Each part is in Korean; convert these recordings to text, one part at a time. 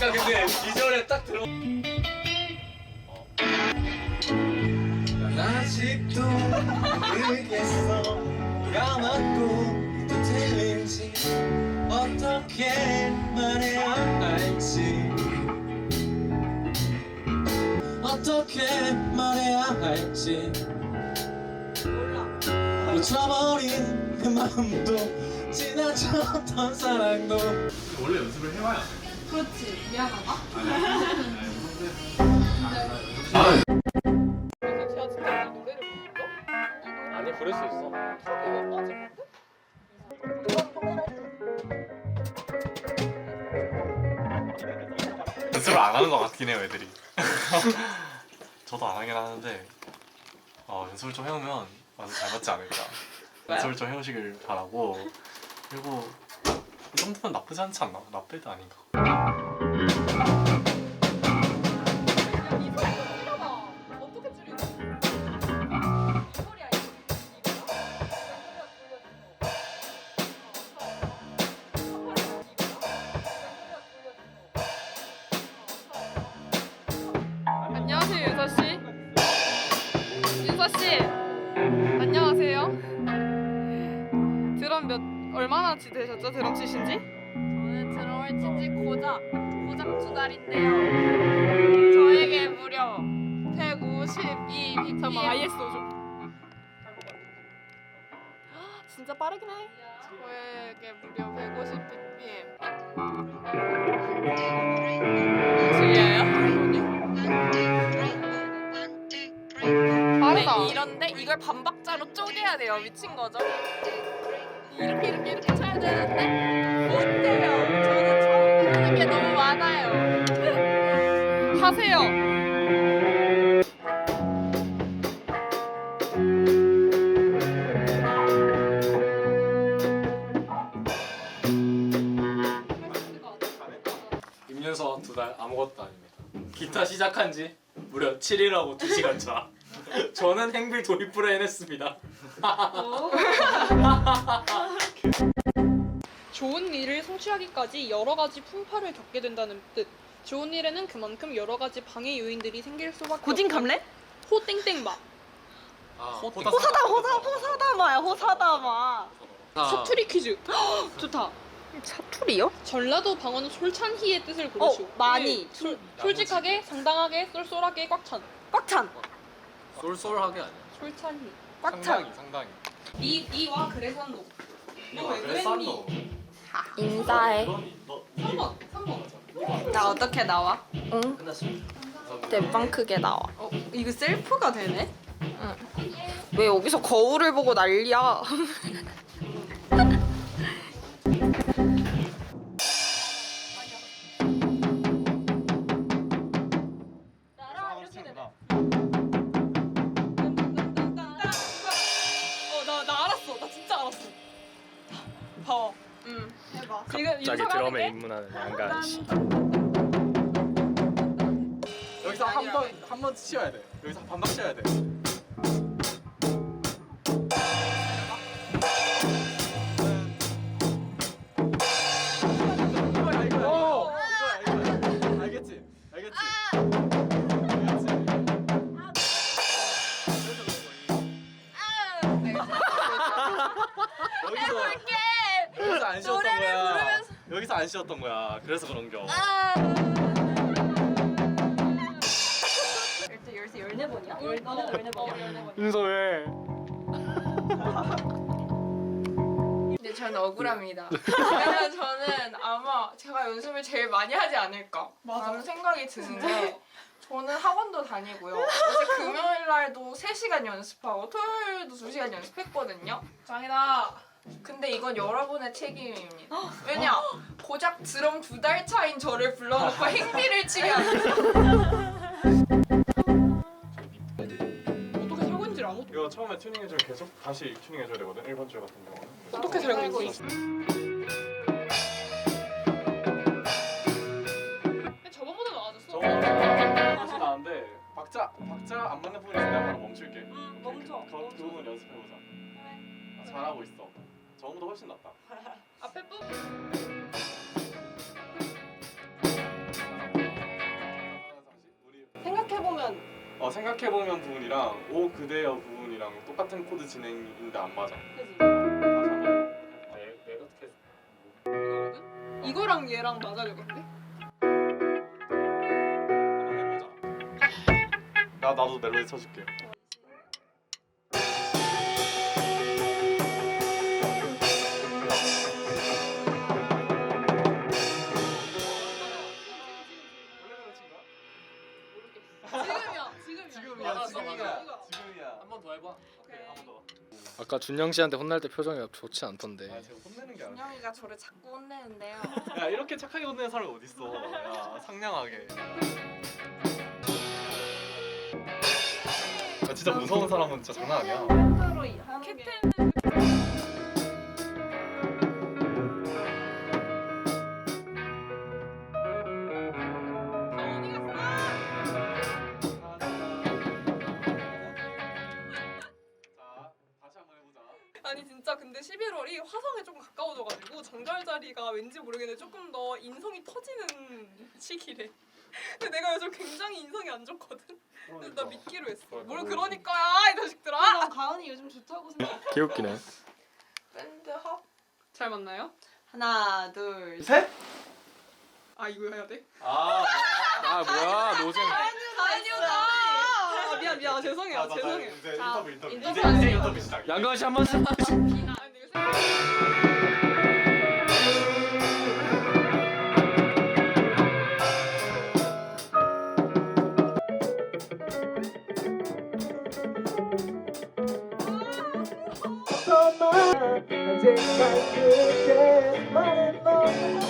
아까 근데 비주얼에 딱 들어. 난 아직도 모르겠어. 뭐가 맞고 또 틀린지. 어떻게 말해야 할지. 어떻게 말해야 할지. 놓쳐버린 그 마음도 지나쳤던 사랑도. 원래 연습을 해와야 돼. 그렇지. 미안하다. 아, 그래서 제가 진짜 이 노래를 불러? 아니 부를 수 있어 턱이 빠지는데? 연습을 안 하는 것 같긴 해요, 애들이. 저도 안 하긴 하는데 어, 연습을 좀 해오면 완전 잘 맞지 않을까. 연습을 좀 해오시길 바라고 그리고 이 정도면 나쁘지 않지 않나? 나쁘지 아닌가. 안녕하세요. 드럼 몇 얼마나 지되셨죠? 드럼 치신지? 저는 드럼을 친지 고작 고작 두 달인데요. 저에게 무려 152 BPM. 잠깐만 ISO 좀. 진짜 빠르긴 해. 저에게 무려 150 BPM. 빠르다. 이런데 이걸 반박자로 쪼개야 돼요. 미친 거죠? 이렇게 이렇게 이렇게 쳐야 되는데 못 돼요. 저는 처음 하는 게 너무 많아요. 하세요. 임윤서 두 달 아무것도 아닙니다. 기타 시작한 지 무려 7일하고 2시간 차. 저는 행빌 도입부를 해냈습니다. 좋은 일을 성취하기까지 여러 가지 풍파를 겪게 된다는 뜻. 좋은 일에는 그만큼 여러 가지 방해 요인들이 생길 수밖에 고진감래? 호 땡땡마. 아, 호사다 호사 호사다마야 호사다마. 사투리 퀴즈. 좋다. 사투리요? 전라도 방언은 솔찬히의 뜻을 고르시오. 어, 많이. 네, 솔, 솔직하게, 상당하게, 쏠쏠하게, 꽉 찬. 꽉찬. 쏠쏠하게 아니야. 솔찬히. 꽉찬. 상당히 상당히. 이 이와 그래산도. 너왜 그래서 그랬니? 인사해. 너 3번. 3번. 나 어떻게 나와? 응. 끝났습니다. 대빵 크게 나와. 어, 이거 셀프가 되네? 왜 여기서 거울을 보고 난리야? 갑자기 드럼에. 입문하는 양가은 씨. 여기서 한 번 한 번 치어야 돼. 여기서 반박 치어야 돼. 안 쉬었던 거야. 그래서 그런 겨. 열쇠 열쇠 열네 번이야? 열 열네 번이야? 윤서 왜? 근데 저는 억울합니다. 왜냐면 저는 아마 제가 연습을 제일 많이 하지 않을까 라는 생각이 드는데 저는 학원도 다니고요. 어제 금요일 날도 3시간 연습하고 토요일도 2시간 연습했거든요. 짱이다. 근데 이건 여러분의 책임입니다. 왜냐? 고작 드럼 두 달 차인 저를 불러놓고 행비를 치게 하는 어떻게 살고 있는지 아무 이거 처음에 튜닝해주면 계속 다시 튜닝해줘야 되거든. 1번 줄 같은 경우는. 어떻게 살고 있어? 저번보다 나아졌어. 저거 다시 나는데 박자 아 박자 안 맞는 부분이 있으면 내가 바로 멈출게. 응, 그, 멈춰. 그, 그, 그 부분 연습해보자. 아, 잘하고 있어. 저거보다 훨씬 낫다. 앞에 뿜. 해보면 어 생각해보면 부분이랑 오 그대여 부분이랑 똑같은 코드 진행인데 안 맞아. 그지? 다시 한번 해봐. 내, 내가 어떻게 이거거든? 이거랑 얘랑 맞아야 되거든? 한번 해보자. 나 나도 멜로디 쳐줄게. 지금이야, 지금이야. 지금이야, 맞았어, 지금이야. 맞아. 이거. 지금이야. 한 번 더 해봐. 오케이 한 번 더. 아까 준영 씨한테 혼날 때 표정이 좋지 않던데. 아 제가 혼내는 게 아니야. 준영이가 저를 자꾸 혼내는데요. 야 이렇게 착하게 혼내는 사람이 어딨어. 야 상냥하게. 야 진짜 무서운 사람은 진짜 장난 아니야. 팬더로 하는 게 캡틴 11월이 화성에 조금 가까워져가지고 정갈 자리가 왠지 모르겠는데 조금 더 인성이 터지는 시기래. 근데 내가 요즘 굉장히 인성이 안 좋거든. 근데 나 믿기로 했어. 그러니까. 뭘 그러니까야 이 자식들아. 난 가은이 요즘 좋다고 생각. 개웃기네. 밴드 합 잘 맞나요? 하나 둘 셋. 셋. 아 이거 해야 돼? 아, 아 뭐야 노잼. 가은이오다. 아, 미안 미안 죄송해요 자, 죄송해요. 이제 자, 인터뷰 인터뷰. 인터뷰 이제. 인터뷰 시작. 양가은 씨한 번씩. 아니 근데 이거 생각-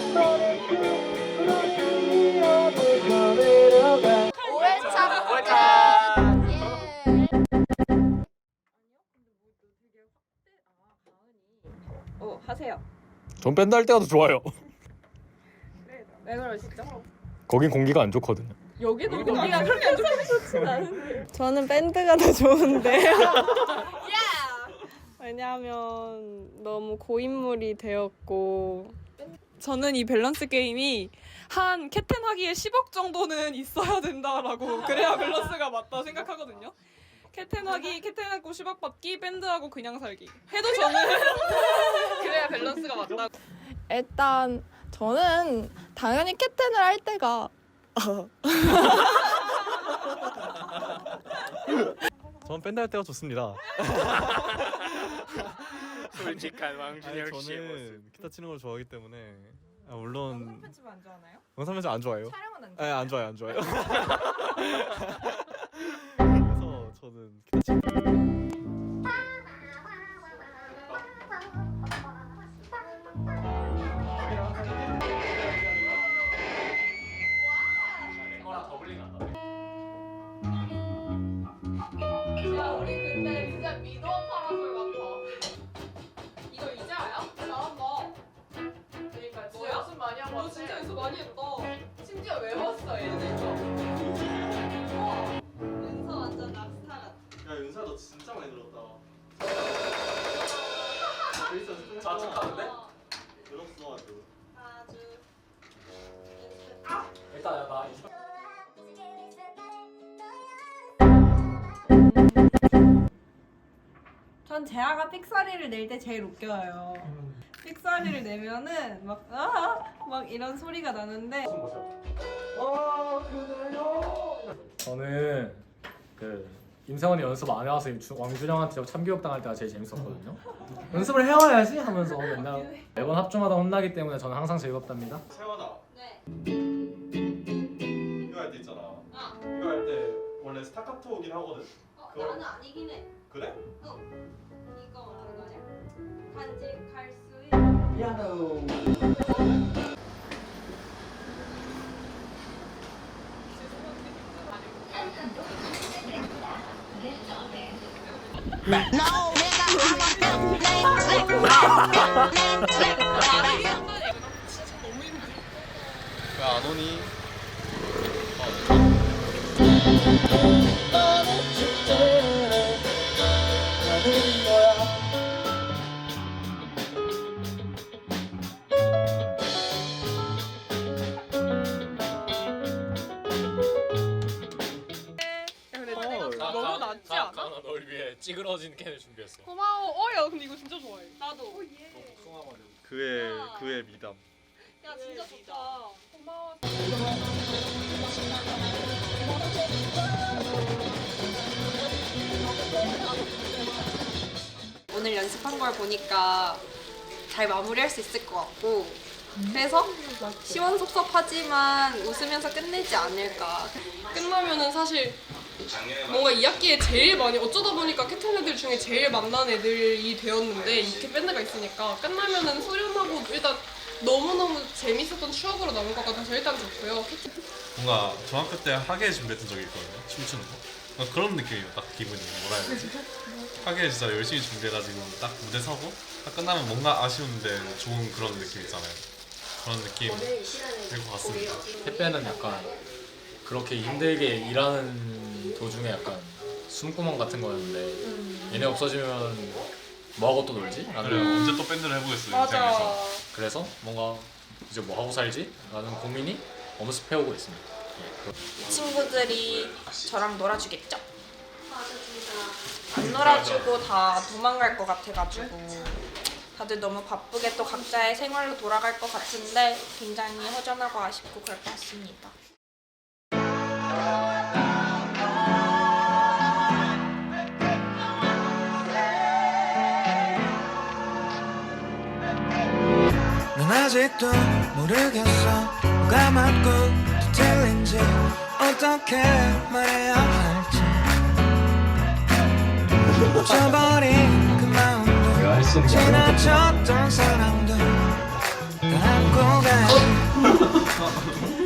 전 밴드 할 때가 더 좋아요. 왜 그러시죠? 거긴 공기가 안 좋거든요. 여기도 공기가 그렇게 안 좋지 저는 밴드가 더 좋은데요. 왜냐하면 너무 고인물이 되었고 저는 이 밸런스 게임이 한 캡틴 하기에 10억 정도는 있어야 된다라고 그래야 밸런스가 맞다 생각하거든요. 캡틴 하기, 캡틴 하고 10억 받기, 밴드하고 그냥 살기. 해도 저는 그래야 밸런스가 맞다. 일단 저는 당연히 캡틴을 할 때가 전 밴드 할 때가 좋습니다. 솔직한 아니, 왕준영 씨의 모습. 저는 기타 치는 걸 좋아하기 때문에 아, 물론 편집 안 좋아하나요? 영상 편집 안 좋아해요. 촬영은 안 네, 안 좋아요, 안 좋아요. 저는 기타 치는 이거랑 더블링하다. 야 우리 근데 진짜 미도 파라솔 같아. 이거 이제 알아? 잘한다. 그러니까 뭐야? 연습 많이 한거 너 진짜 연습 많이 했다. 심지어 외웠어 얘네. 은서 자축하는데? 늘었어 아주. 아주 일단 나 이- 전 재아가 픽사리를 낼 때 제일 웃겨요. 픽사리를 내면은 막 아, 막 이런 소리가 나는데 저는 그 임세원이 연습 안 해와서 이 주- 왕준영한테 참교육 당할 때가 제일 재밌었거든요. 연습을 해와야지 하면서 맨날 매번 합중하다 혼나기 때문에 저는 항상 즐겁답니다. 세원아. 네. 이거 할 때 있잖아. 이거 할 때 원래 스타카토긴 하거든. 어, 그걸- 나는 아니긴 해. 그래? 이거 말하는 거 아니야? 간직할 수 있는 왜 안 오니? 근 나도. 그의 그의 미담. 야, 진짜 좋다. 고마워. 오늘 연습한 걸 보니까 잘 마무리할 수 있을 것 같고 그래서 시원섭섭하지만 웃으면서 끝내지 않을까 끝나면은 사실 뭔가 2학기에 제일 많이 어쩌다 보니까 캡틴 애들 중에 제일 만난 애들이 되었는데 이렇게 밴드가 있으니까 끝나면은 후련하고 일단 너무너무 재밌었던 추억으로 남을 것 같아서 일단 좋고요. 뭔가 중학교 때 하계 준비했던 적이 있거든요. 춤추는 거. 뭔가 그런 느낌이에요. 딱 기분이 뭐라 해야 되지? 하계 진짜 열심히 준비해가지고 딱 무대 서고 딱 끝나면 뭔가 아쉬운데 좋은 그런 느낌 있잖아요. 그런 느낌일 것 같습니다. 택배는 약간 그렇게 힘들게 일하는 도중에 약간 숨구멍 같은 거였는데 얘네 없어지면 뭐하고 또 놀지? 그래요. 라는 언제 또 밴드를 해보겠어요 인생에서. 그래서 뭔가 이제 뭐 하고 살지? 라는 고민이 엄습해오고 있습니다. 친구들이 저랑 놀아주겠죠? 안 놀아주고 다 도망갈 것 같아가지고 다들 너무 바쁘게 또 각자의 생활로 돌아갈 것 같은데 굉장히 허전하고 아쉽고 그럴 것 같습니다. 아직도 모르겠어. 뭐가 맞고 또 틀린지 어떻게 말해야 할지. 잊어버린 그 마음도 지나쳤던 사랑도 다 안고 가지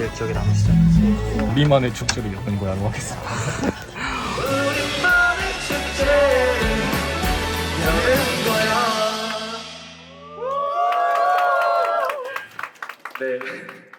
제일 기억에 남으시죠? 우리만의 축제를 엮은 거야로 하겠습니다. 네.